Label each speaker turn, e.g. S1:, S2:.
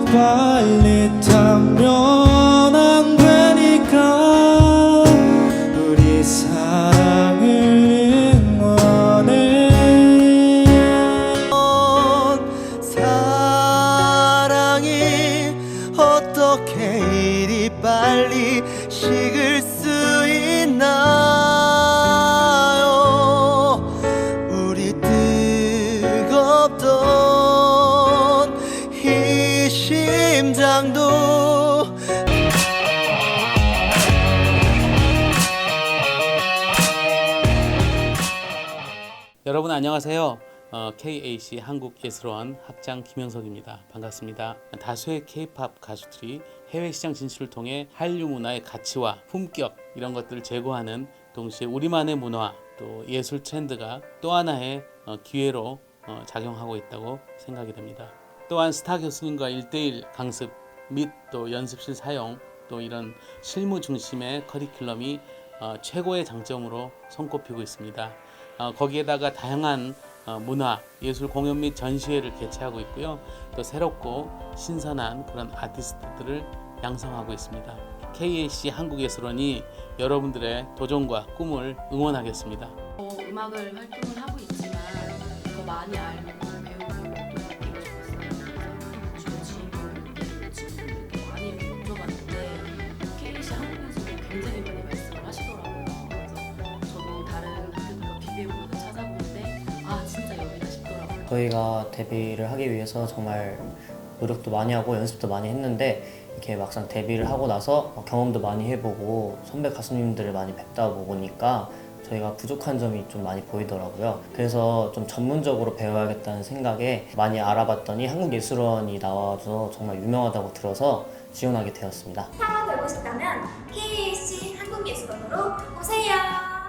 S1: 더 빨리 타면 안 되니까 우리 사랑을 응원해.
S2: 사랑이 어떻게 이리 빨리 식을 심장도
S3: 여러분 안녕하세요. 어, KAC 한국예술원 학장 김영석입니다. 반갑습니다. 다수의 K-팝 가수들이 해외 시장 진출을 통해 한류 문화의 가치와 품격 이런 것들을 제고하는 동시에 우리만의 문화 또 예술 트렌드가 또 하나의 어, 기회로 어, 작용하고 있다고 생각이 됩니다. 또한 스타 교수님과 일대일 강습 및 또 연습실 사용 또 이런 실무 중심의 커리큘럼이 어, 최고의 장점으로 손꼽히고 있습니다. 어, 거기에다가 다양한 어, 문화, 예술 공연 및 전시회를 개최하고 있고요. 또 새롭고 신선한 그런 아티스트들을 양성하고 있습니다. KAC 한국예술원이 여러분들의 도전과 꿈을 응원하겠습니다.
S4: 어, 음악을 활동을 하고 있지만 더 많이 알고
S5: 저희가 데뷔를 하기 위해서 정말 노력도 많이 하고 연습도 많이 했는데 이렇게 막상 데뷔를 하고 나서 경험도 많이 해보고 선배 가수님들을 많이 뵙다 보니까 저희가 부족한 점이 좀 많이 보이더라고요. 그래서 좀 전문적으로 배워야겠다는 생각에 많이 알아봤더니 한국예술원이 나와서 정말 유명하다고 들어서 지원하게 되었습니다.
S6: 사과 되고 싶다면 KAC 한국예술원으로 오세요.